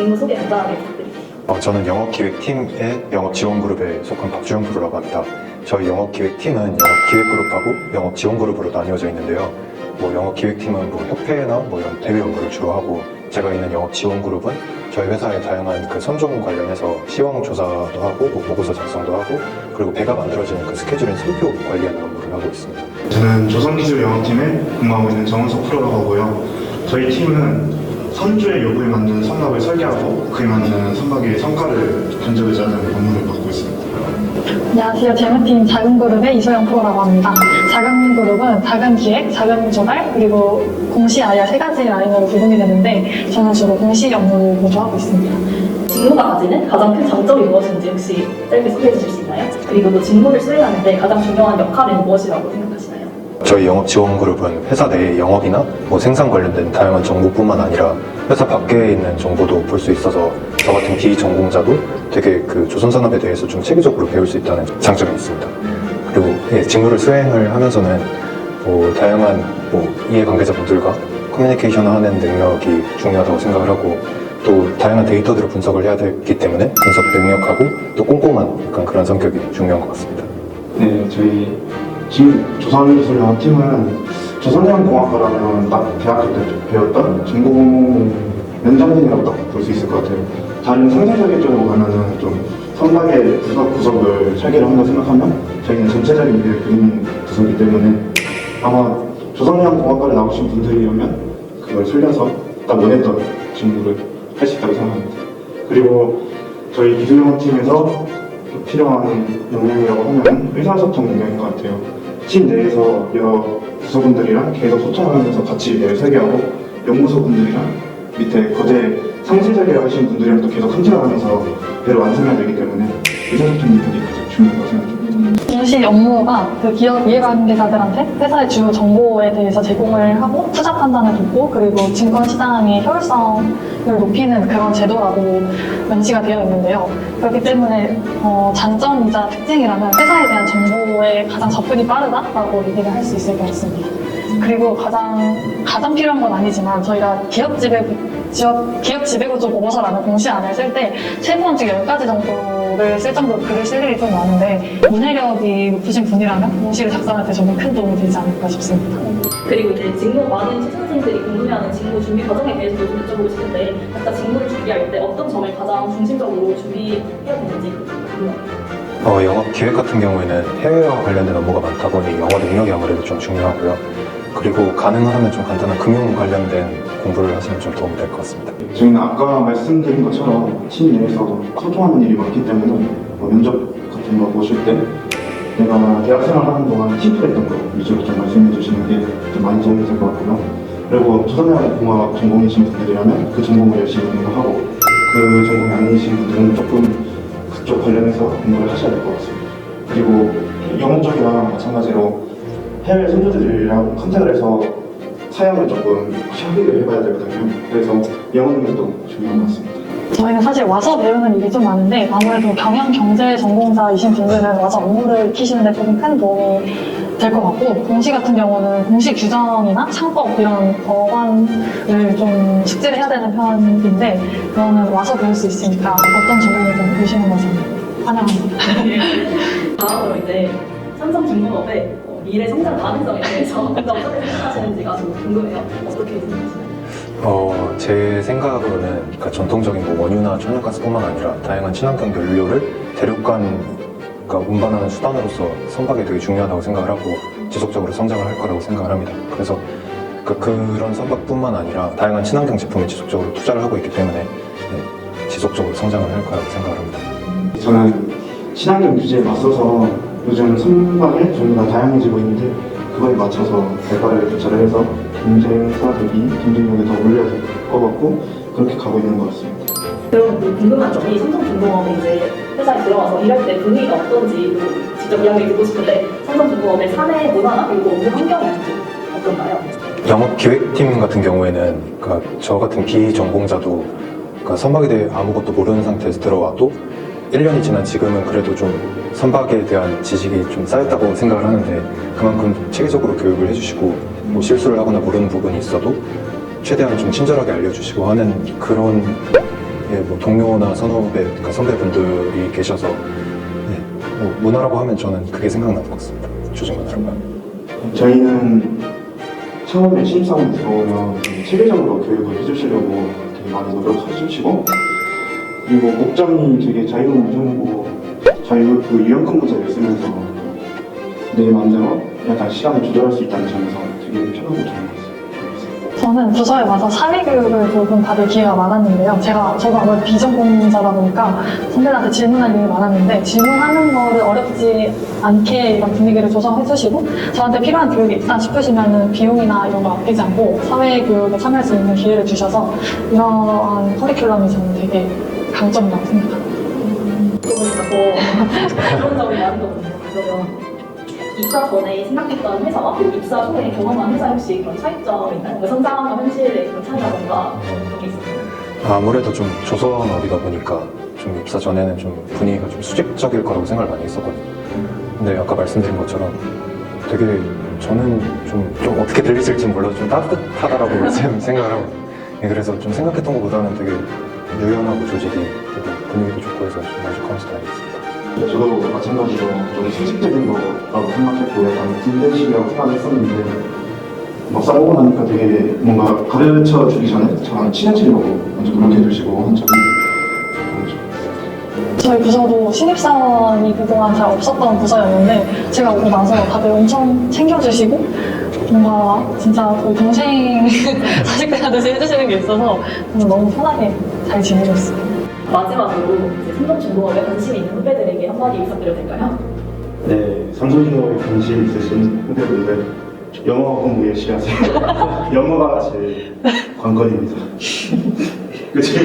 직무 소개 간단하게 부탁드릴게요. 어, 저는 영업기획팀의 영업지원그룹에 속한 박주영 프로라고 합니다. 저희 영업기획팀은 영업기획그룹하고 영업지원그룹으로 나뉘어져 있는데요. 뭐 영업기획팀은 뭐 협회나 뭐 이런 대외 업무를 주로 하고 제가 있는 영업지원그룹은 저희 회사의 다양한 그 선종 관련해서 시황 조사도 하고 뭐 보고서 작성도 하고 그리고 배가 만들어지는 그 스케줄인 승표 관리하는 업무를 하고 있습니다. 저는 조선기술 영업팀에 근무하고 있는 정은석 프로라고 하고요. 저희 팀은 선주의 요구에 맞는 선박을 설계하고 그에 맞는 선박의 성과를 견적하는 업무를 맡고 있습니다. 안녕하세요. 재무팀 작은그룹의 이소영 프로라고 합니다. 작은그룹은 작은 기획, 작은 조달, 그리고 공시 아야 세 가지 라인으로 구분이 되는데 저는 주로 공시 업무를 보조하고 있습니다. 직무가 가지는 가장 큰 장점이 무엇인지 혹시 짧게 소개해 주실 수 있나요? 그리고 또 직무를 수행하는데 가장 중요한 역할은 무엇이라고 생각하시나요? 저희 영업 지원 그룹은 회사 내 영업이나 뭐 생산 관련된 다양한 정보뿐만 아니라 회사 밖에 있는 정보도 볼 수 있어서 저 같은 비전공자도 되게 그 조선 산업에 대해서 좀 체계적으로 배울 수 있다는 장점이 있습니다. 그리고 예, 직무를 수행을 하면서는 뭐 다양한 뭐 이해관계자분들과 커뮤니케이션을 하는 능력이 중요하다고 생각을 하고 또 다양한 데이터들을 분석을 해야 되기 때문에 분석 능력하고 또 꼼꼼한 약간 그런 성격이 중요한 것 같습니다. 네, 저희 지금 조선기술 영업팀은 조선해양공학과라면 딱 대학교 때 배웠던 전공 연장생이라고 딱볼수 있을 것 같아요. 다른 상세적인 쪽으로 가면은 좀 선박의 구석 구석을 설계를 한다 생각하면 저희는 전체적인 미래를 그리는 부서이기 때문에 아마 조선해양공학과를 나오신 분들이라면 그걸 살려서 딱 원했던 직무를 할 수 있다고 생각합니다. 그리고 저희 기술영업팀에서 필요한 역량이라고 하면 의사소통 역량인 것 같아요. 팀 내에서 여러 부서분들이랑 계속 소통하면서 같이 일을 설계하고 연구소 분들이랑 밑에 거대 상세적이라고 하시는 분들이랑 또 계속 함께하면서 배를 완성해야 되기 때문에 의사소통 능력이 가장 중요하다고 생각합니다. 공시 업무가 그 기업 이해관계자들한테 회사의 주요 정보에 대해서 제공을 하고 투자 판단을 돕고 그리고 증권 시장의 효율성을 높이는 그런 제도라고 명시가 되어 있는데요. 그렇기 때문에 어, 장점이자 특징이라면 회사에 대한 정보에 가장 접근이 빠르다라고 얘기를 할 수 있을 것 같습니다. 그리고 가장 가장 필요한 건 아니지만 저희가 기업 지배 지역, 기업 지배구조 보고서라는 공시안을 쓸 때 최소한 즉 10가지 정도를 쓸 정도로 글을 쓸 일이 좀 많은데 문해력이 높으신 분이라면 공시를 작성할 때 정말 큰 도움이 되지 않을까 싶습니다. 그리고 이제 직무 많은 취준생들이 궁금해하는 직무 준비 과정에 대해서도 좀 여쭤보고 싶은데 각자 직무를 준비할 때 어떤 점을 가장 중심적으로 준비해야 되는지 궁금합니다. 어, 영업 기획 같은 경우에는 해외와 관련된 업무가 많다 보니 영어 능력이 아무래도 좀 중요하고요. 그리고 가능하면 좀 간단한 금융 관련된 공부를 하시면 좀 도움이 될 것 같습니다. 저희는 아까 말씀드린 것처럼 팀 내에서 소통하는 일이 많기 때문에 뭐 면접 같은 거 보실 때 내가 대학생활 하는 동안 팀플했던 거 위주로 좀 말씀해 주시는 게 좀 많이 도움이 될 것 같고요. 그리고 조선해양공학 전공이신 분들이라면 그 전공을 열심히 공부하고 그 전공이 아니신 분들은 조금 그쪽 관련해서 공부를 하셔야 될 것 같습니다. 그리고 영어 쪽이랑 마찬가지로 해외 선조들이랑 컨택을 해서 사양을 조금 협의를 해봐야 되거든요. 그래서 영어 능력도 중요한 것 같습니다. 저희는 사실 와서 배우는 일이 좀 많은데 아무래도 경영 경제 전공자이신 분들은 와서 업무를 익히시는데 조금 큰 도움이 될 것 같고 공시 같은 경우는 공시 규정이나 창법 이런 법안을 좀 숙지를 해야 되는 편인데 그거는 와서 배울 수 있으니까 어떤 전공이든 보시는 것은 환영합니다. 다음으로 이제 삼성중공업의 어, 미래 성장 가능성에 대해서 어떻게 생각하시는지가 좀 궁금해요. 어떻게 생각하시나요? 어, 제 생각으로는 그러니까 전통적인 뭐 원유나 천연가스뿐만 아니라 다양한 친환경 연료를 대륙간 그러니까 운반하는 수단으로서 선박이 되게 중요하다고 생각을 하고 지속적으로 성장을 할 거라고 생각을 합니다. 그래서 그, 그런 선박뿐만 아니라 다양한 친환경 제품에 지속적으로 투자를 하고 있기 때문에 네, 지속적으로 성장을 할 거라고 생각을 합니다. 저는 친환경 규제에 맞서서 요즘 선박이 종류가 다양해지고 있는데 그거에 맞춰서 발빠르게 대처를 해서 경쟁사 대비 경쟁력이 더 올려야 될 것 같고 그렇게 가고 있는 것 같습니다. 그럼 그 궁금한 점이 삼성중공업에 이제 회사에 들어와서 일할 때 분위기가 어떤지 또 직접 이야기 듣고 싶은데 삼성중공업의 사내 문화나 그리고 업무 환경이 좀 어떤가요? 영업 기획팀 같은 경우에는 그러니까 저 같은 비전공자도 그러니까 선박에 대해 아무것도 모르는 상태에서 들어와도 1년이 지난 지금은 그래도 좀 선박에 대한 지식이 좀 쌓였다고 생각을 하는데 그만큼 체계적으로 교육을 해주시고 뭐 실수를 하거나 모르는 부분이 있어도 최대한 좀 친절하게 알려주시고 하는 그런 예, 뭐 동료나 선후배, 그러니까 선배분들이 계셔서 네, 뭐 문화라고 하면 저는 그게 생각나는 것 같습니다. 조직 문화라고 하면. 저희는 처음에 신입사원이 들어오면 체계적으로 교육을 해주시려고 되게 많이 노력해주시고 그리고 복장이 되게 자유분방이고 자유 그 유연 근무제를 쓰면서 내 마음대로 약간 시간을 조절할 수 있다는 점에서 되게 편하고 좋은 것 같아요. 저는 부서에 와서 사회 교육을 조금 받을 기회가 많았는데요. 제가 저도 아무래도 비전공자다 보니까 선배들한테 질문할 일이 많았는데 질문하는 거를 어렵지 않게 이런 분위기를 조성해 주시고 저한테 필요한 교육이 있다 싶으시면 비용이나 이런 거 아끼지 않고 사회 교육에 참여할 수 있는 기회를 주셔서 이러한 커리큘럼이 저는 되게 강점이라고 생각합니다. 그러니까 더 그런 점이 많은. 그러면 입사 전에 생각했던 회사와 그리고 입사 후에 경험한 회사 혹시 그런 차이점이 있나요? 뭔가 성장과 현실의 그런 차이라던가 그런 게 있어요. 아무래도 좀 조선업이다 보니까 좀 입사 전에는 좀 분위기가 좀 수직적일 거라고 생각을 많이 했었거든요. 근데 아까 말씀드린 것처럼 되게 저는 좀, 좀 어떻게 들리실지 몰라도 좀 따뜻하다라고 생- 생각을 하고 예, 그래서 좀 생각했던 것보다는 되게 유연하고 조직이 분위기도 좋고 해서 좀 만족하는 스타일이었습니다. 저도 마찬가지로 좀 수직적인 거라고 생각했고 약간 군대식이라고 생각했었는데 막상 오고 나니까 되게 뭔가 가르쳐 주기 전에 저랑 친해지려고 먼저 노력해 주시고 한 좋았어요. 저희 부서도 신입사원이 그동안 잘 없었던 부서였는데 제가 오고 나서 다들 엄청 챙겨주시고 뭔가 진짜 거의 동생 자식들한테 해주시는 게 있어서 저는 너무 편하게 잘 지내줬어요. 마지막으로 이제 삼성중공업에 관심이 있는 후배들에게 한마디 부탁드려도 될까요? 네, 삼성기업에 관심 있으신 후배분들 영어 공부 열심히 하세요. 영어가 제일 관건입니다. 그치?